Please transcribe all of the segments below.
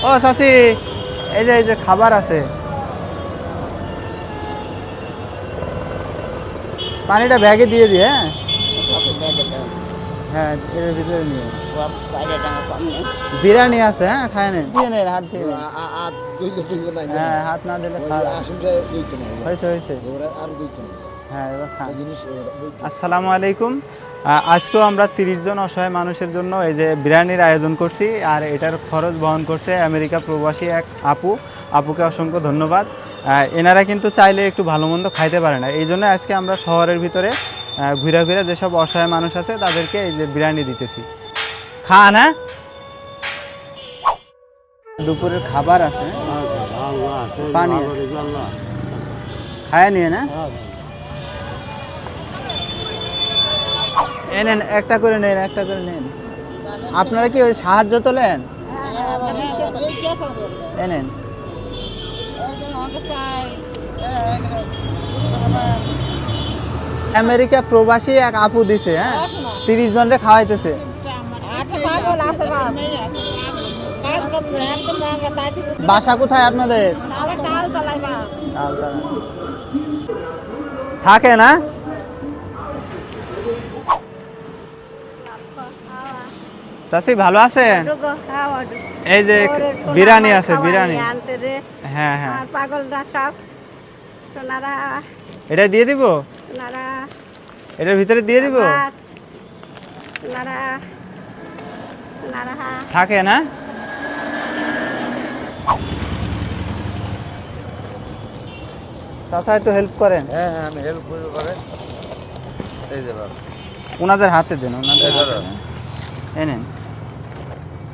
ও চাচি এই যে এই যে খাবার আছে। পানিটা ব্যাগে দিয়ে দিয়ে হ্যাঁ? হ্যাঁ এর ভিতরে নিয়ে বিরিয়ানি আছে হ্যাঁ খায় নেন দিয়ে নেন হাত দিয়ে হ্যাঁ হাত না দিলে হয়েছে হয়েছে। হ্যাঁ আসসালামু আলাইকুম। আজকেও আমরা তিরিশ জন অসহায় মানুষের জন্য এই যে বিরিয়ানির আয়োজন করছি আর এটার খরচ বহন করছে আমেরিকা প্রবাসী এক আপু। আপুকে অসংখ্য ধন্যবাদ। এনারা কিন্তু চাইলে একটু ভালো মন্দ খাইতে পারে না। এই জন্য আজকে আমরা শহরের ভিতরে ঘুরে ঘুরে যেসব অসহায় মানুষ আছে তাদেরকে এই যে বিরিয়ানি দিতেছি। খান হ্যাঁ? দুপুরের খাবার আছে। পানি আছে। খায় নিয়ে না? এই নেন, একটা করে নেন, একটা করে নেন। আপনারা কি সাহায্য তোলেন এ নেন। আমেরিকা প্রবাসী এক আপু দিছে হ্যাঁ? তিরিশ জনরে খাওয়াইতেছে। বাসা কোথায় আপনাদের? থাকে না চাষি ভালো আছেন? এই যে বিরিয়ানি আছে বিরিয়ানি। হ্যাঁ হ্যাঁ। পাগলরা সব। সোনারা এটা দিয়ে দিব? সোনারা। এটার ভিতরে দিয়ে দিব? সোনারা সোনারা। থাকে না? চাচা একটু হেল্প করেন। হ্যাঁ হ্যাঁ আমি হেল্প করতে পারে। এই যে বাবা। ওনাদের হাতে দেন ওনাদের এই ধরো। হাতে দেন। এই নেন এটা হলো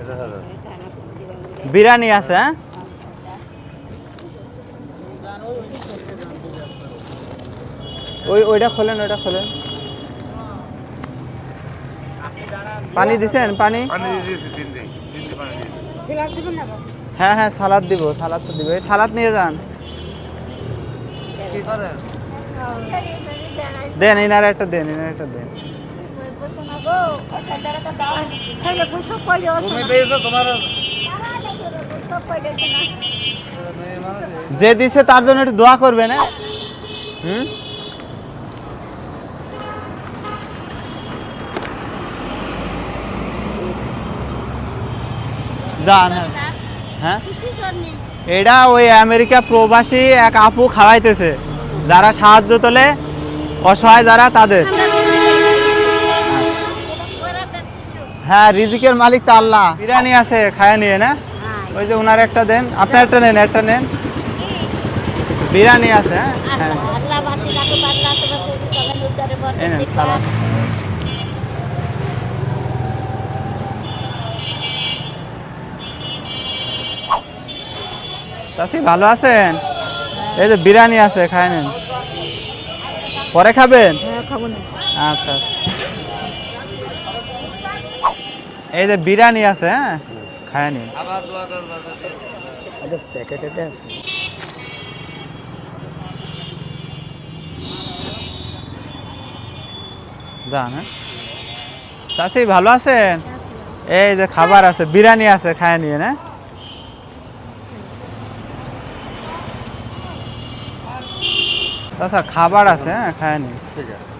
বিরিয়ানি আছে হ্যাঁ? ওই ওইটা খোলেন ওইটা খোলেন। পানি দিছেন? পানি? হ্যাঁ হ্যাঁ সালাদ দিব সালাদ তো দিব এই সালাদ নিয়ে যান। দেন এনার একটা দেন এনার একটা দেন। যে দিছে তার জন্য একটু দোয়া করবে না? হুম? হ্যাঁ? এটা ওই আমেরিকা প্রবাসী এক আপু খাওয়াইতেছে, যারা সাহায্য তোলে, অসহায় যারা তাদের। হ্যাঁ রিজিকের মালিক তো আল্লাহ। বিরিয়ানি আছে খায় নিয়ে না? ওই যে ওনার একটা দেন আপনার একটা নেন একটা নেন। বিরিয়ানি আছে হ্যাঁ? হ্যাঁ। নেন সালাদ চাষি ভালো আছেন? এই যে বিরিয়ানি আছে খায় নেন। পরে খাবেন? আচ্ছা আচ্ছা। এই যে বিরিয়ানি আছে হ্যাঁ? খায় নিন। যান হ্যাঁ? চাষি ভালো আছেন? এই যে খাবার আছে বিরিয়ানি আছে খায় নিয়ে না চাচা খাবার আছে হ্যাঁ? খায় নিন। ঠিক আছে।